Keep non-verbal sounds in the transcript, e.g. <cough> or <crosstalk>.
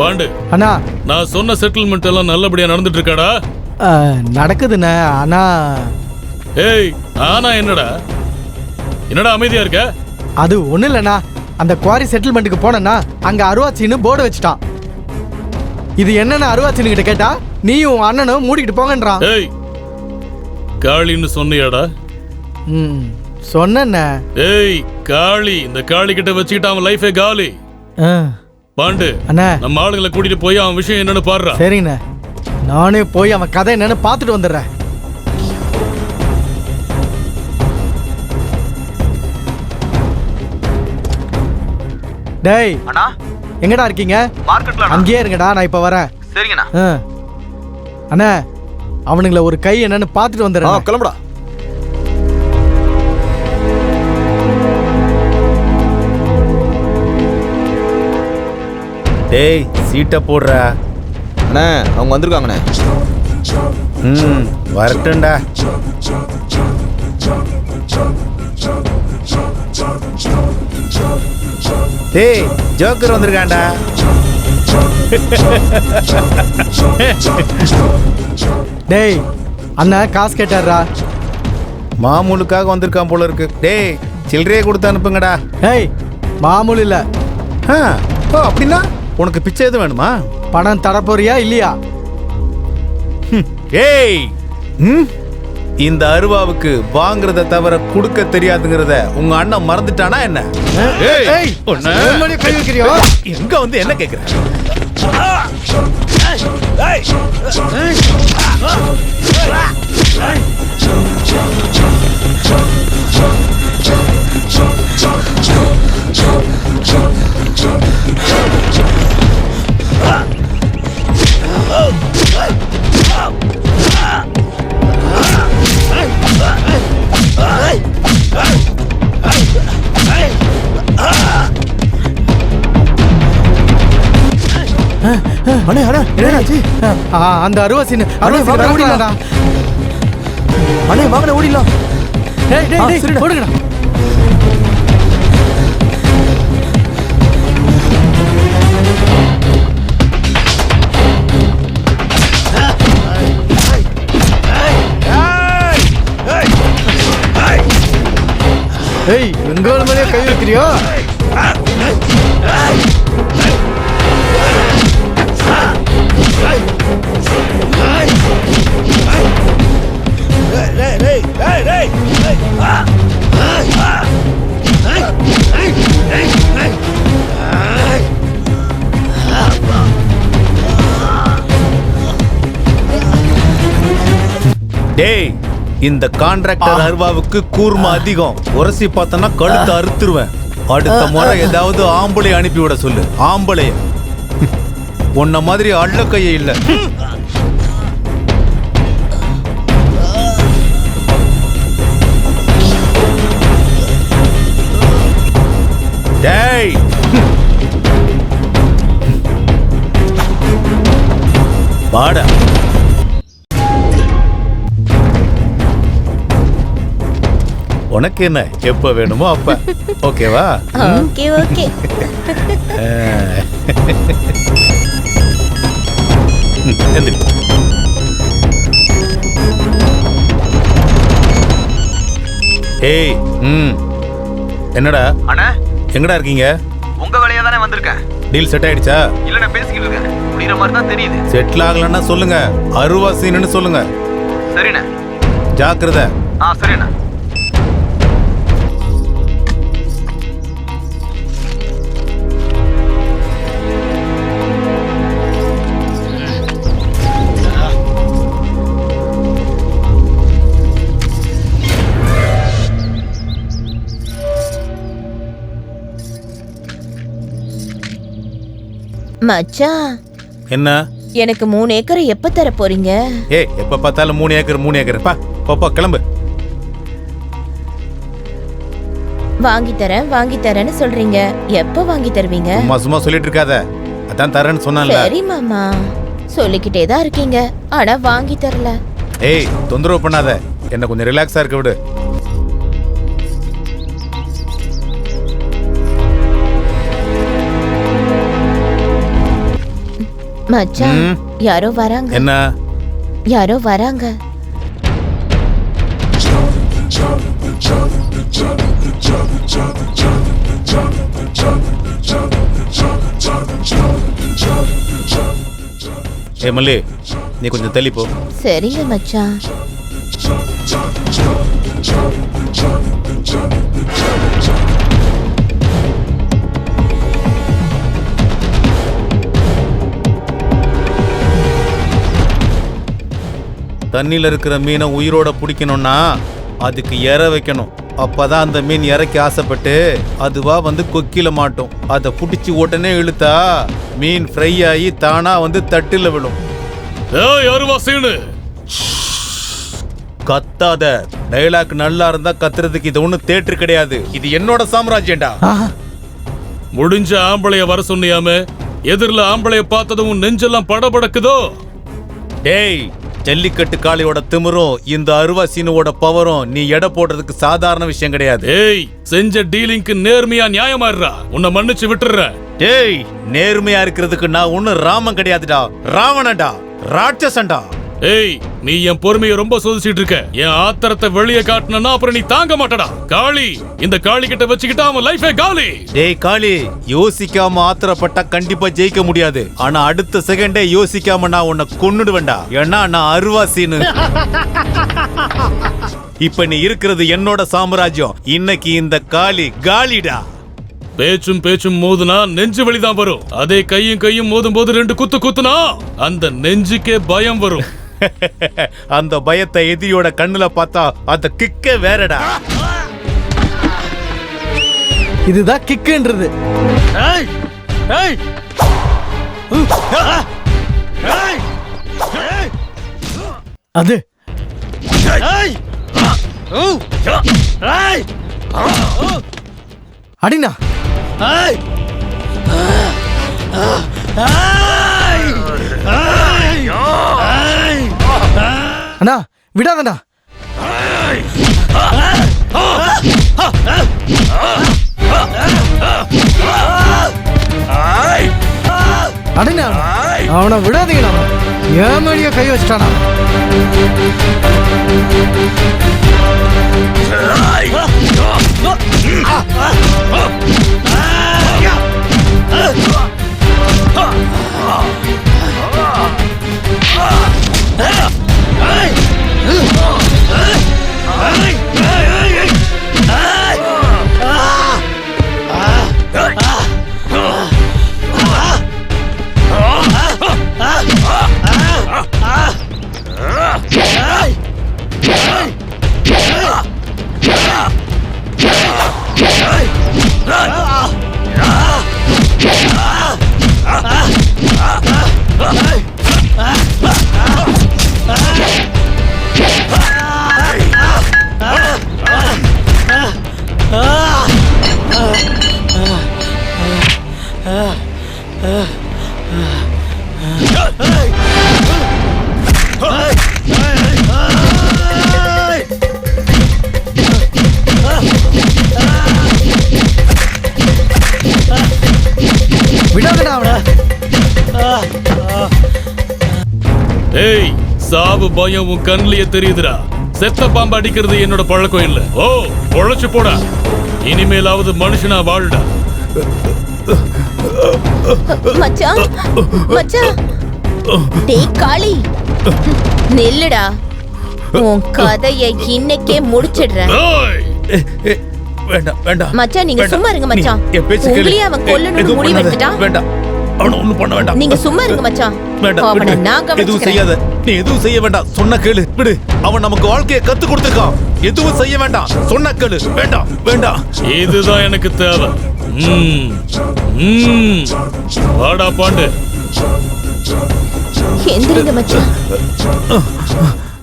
Bond அண்ணா. நான் சொன்ன settlement எல்லாம் நல்லபடியா நடந்துட்டு இருக்காடா நடக்குதுண்ணே ஆனா ஏய் ஆனா என்னடா? என்னடா அமைதியா இருக்க? அது ஒண்ணும் இல்லைண்ணா. அந்த குவாரி செட்டில்மெண்ட்டுக்கு போனேன்னா அங்க அருவாச்சின்னு போர்டு வச்சுட்டான். இது என்னென்ன அருவாச்சின்னு கிட்ட கேட்டா நீயும் உன் அண்ணனும் மூடிக்கிட்டு போங்கன்றான். ஏய் காளின்னு சொன்னியாடா? ம் சொன்னேண்ணே. ஏய் காளி இந்த காளி கிட்ட வச்சுக்கிட்டு அவன் லைஃபே காலி. ஆ, பாண்டு அண்ணா. நம்ம ஆளுங்களை கூட்டிட்டு போய் அவன் விஷயம் என்னன்னு பாடுறா. சரிங்கண்ணே. நானே போய் அவன் கதை என்னன்னு பார்த்துட்டு வந்துடுறேன். டேய் அண்ணா. எங்கடா இருக்கீங்க? மார்க்கெட்ல. அங்கேயே இருங்கடா நான் இப்ப வரேன். சரிங்கண்ணா. ஆ. அண்ணா அவனுங்கள ஒரு கை என்னன்னு பார்த்துட்டு வந்துடுறேன். கிளம்புடா. டேய் சீட்டை போடுறா. அண்ணே அவங்க வந்திருக்காங்கண்ணே. ம் வரட்டும்டா. டேய் ஜோக்கர் வந்திருக்கான்டா. டேய் அண்ணன் காசு கேட்டாரா மாமூலுக்காக வந்திருக்கான் போல இருக்கு. டேய் சில்லறையே கொடுத்து அனுப்புங்கடா. டேய் மாமூல் இல்ல. ஆ ஓ அப்படின்னா? உனக்கு பிச்சை எதுவும் வேணுமா? பணம் தரப்போறியா இல்லையா? ஹம், ஏய்! ம்? இந்த அருவாவுக்கு வாங்குறத தவிர கொடுக்க தெரியாதுங்கிறத உங்க அண்ணன் மறந்துட்டானா என்ன? ஏய், ஏய், உன்னை- என் மேலயே கை வைக்கிறியோ? எங்க வந்து என்ன கேக்குற? அண்ணே அண்ணே என்னாச்சு அந்த அருவாசின்னு அருவாசி ஓடிடலாம்டா. அண்ணே வாங்கண்ணே ஓடிடலாம். டேய் டேய் டேய். ஓடுங்கடா. ஏய் எங்க மேலே கை வைக்கிறியோ? டேய் இந்த கான்ட்ராக்டர் அருவாவுக்கு கூர்ம அதிகம். உரசி பார்த்தனா கழுத்து அறுத்துருவேன். அடுத்த முறை ஏதாவது ஆம்பளை அனுப்பி விட சொல்லு. ஆம்பளைய. உன்ன மாதிரி அள்ள கைய இல்ல. டேய். வாடா. உனக்கு என்ன எப்ப வேணுமோ அப்ப. ஓகேவா? Okay okay. எந்திரி. ஏய் ம். என்னடா? அண்ணே. எங்கடா இருக்கீங்க? உங்க வேலையா தானே வந்திருக்கேன். டீல் செட் ஆயிடுச்சா? இல்ல நான் பேசிக்கிட்டு இருக்கேன். முடிகிற மாதிரி தான் தெரியுது. செட்டில் ஆகலன்னா சொல்லுங்க. அருவா சீனுன்னு சொல்லுங்க. சரிண்ணே. ஜாக்கிரதை. ஆ சரிண்ணே. மச்சான். என்ன? எனக்கு மூணு ஏக்கர் எப்ப தர போறீங்க? ஏய் எப்ப பார்த்தாலும் மூணு ஏக்கர் மூணு ஏக்கர். பா போப்பா கிளம்பு. வாங்கி தரேன் வாங்கி தரேன்னு சொல்றீங்க. எப்ப வாங்கி தருவீங்க? சும்மா சும்மா சொல்லிட்டு இருக்காத. அதான் தரேன்னு சொன்னான்ல. சரி மாமா. சொல்லிக்கிட்டே தான் இருக்கீங்க. ஆனா வாங்கி தரல. ஏய் தொந்தரவு பண்ணாத. என்ன கொஞ்சம் ரிலாக்ஸா இருக்க விடு. மச்சான் ம். யாரோ வராங்க. என்ன? யாரோ வராங்க. ஏ மல்லி நீ கொஞ்சம் தள்ளி போ சரிங்க மச்சான். தண்ணியில இருக்கிற மீனை உயிரோட பிடிக்கணும்னா அதுக்கு இற வைக்கணும். அப்பதான் அந்த மீன் இறக்கி ஆசைப்பட்டு அதுவா வந்து கொக்கில மாட்டும். அதை பிடிச்சி உடனே இழுத்தா மீன் ஃப்ரை ஆகி தானா வந்து தட்டில் விழும். ஏய் அருவா சீனு கத்தாத. டைலாக் நல்லா இருந்தா கத்துறதுக்கு இது ஒண்ணும் தேட்டர் கிடையாது. இது என்னோட சாம்ராஜ்யம்டா. முடிஞ்ச ஆம்பளைய வர சொன்னியாமே எதிரில் ஆம்பளைய பார்த்ததும் நெஞ்செல்லாம் படபடக்குதோ? டேய் ஜல்லிக்கட்டு காளையோட திமிரும் இந்த அருவா சீனுவோட பவரும் நீ எடை போடுறதுக்கு சாதாரண விஷயம் கிடையாது. ஏய் செஞ்ச டீலிங்க்கு நேர்மையா நியாயமா இருடா உன்னை மன்னிச்சு விட்டுறேன் டேய் நேர்மையா இருக்கிறதுக்கு நான் ஒண்ணு ராமன் கிடையாதுடா. ராவணன்டா. ராட்சசன்டா. ஏய் நீ என் பொறுமையை ரொம்ப சோதிச்சிட்டு இருக்க. என் ஆத்திரத்தை வெளியே காட்டினா அப்புறம் நீ தாங்க மாட்டடா. காளி இந்த காளி கிட்ட வச்சுக்கிட்டா அவன் லைஃபே காலி. டேய் காளி யோசிக்காம ஆத்திரப்பட்டா கண்டிப்பா ஜெயிக்க முடியாது. ஆனா அடுத்த செகண்டே யோசிக்காம நான் உன்னை கொன்னுடுவேன்டா. ஏன்னா நான் அருவாசின்னு. இப்ப நீ இருக்கிறது என்னோட சாம்ராஜ்யம். இன்னைக்கு இந்த காளி காலிடா. பேச்சும் பேச்சும் மோதுனா நெஞ்சு வலிதான் வரும். அதே கையும் கையும் மோதும் போது ரெண்டு குத்து குத்துனா அந்த நெஞ்சுக்கே பயம் வரும். <laughs> அந்த பயத்தை எதிரியோட கண்ணுல பார்த்தா அந்த கிக்க வேறடா. இதுதான் கிக்குன்றது. அது. அடினா. அண்ணா விடாதண்ணா அடினா அவனை விடாதீங்கண்ணா ஏன் மேடிய கை வச்சிட்டானா அவனை ஏய் சாவு பயம் உன் கண்லயே தெரியுதுடா. செத்த பாம்பு அடிக்கிறது என்னோட பழக்கம் இல்ல. ஓ பொழைச்சு போடா. இனிமேலாவது மனுஷனா வாழுடா. மச்சான் மச்சான் டேய் காளி. நில்லுடா. உன் கதைய இன்னைக்கே முடிச்சிடுறேன். வேண்டாம் வேண்டாம். மச்சான், நீங்க. சும்மா இருங்க, மச்சான். என் பேச்சு கேளு. உங்களையே அவன் கொல்லணும்னு முடிவு. எடுத்துட்டான். வேண்டாம். அவனை ஒண்ணும் பண்ண வேண்டாம். நீங்க சும்மா இருங்க மச்சான். வேண்டாம் அவனை விடு. நான் எதுவும் செய்யாத. நீ எதுவும் செய்ய வேண்டாம். சொன்ன கேளு. விடு. அவன் நமக்கு வாழ்க்கையை கத்து கொடுத்துருக்கான். எதுவும் செய்ய வேண்டாம். சொன்ன கேளு. வேண்டாம் வேண்டாம். இதுதான் எனக்கு தேவை. ம், ம். வாடா பாண்டு. எந்திரிங்க மச்சான்.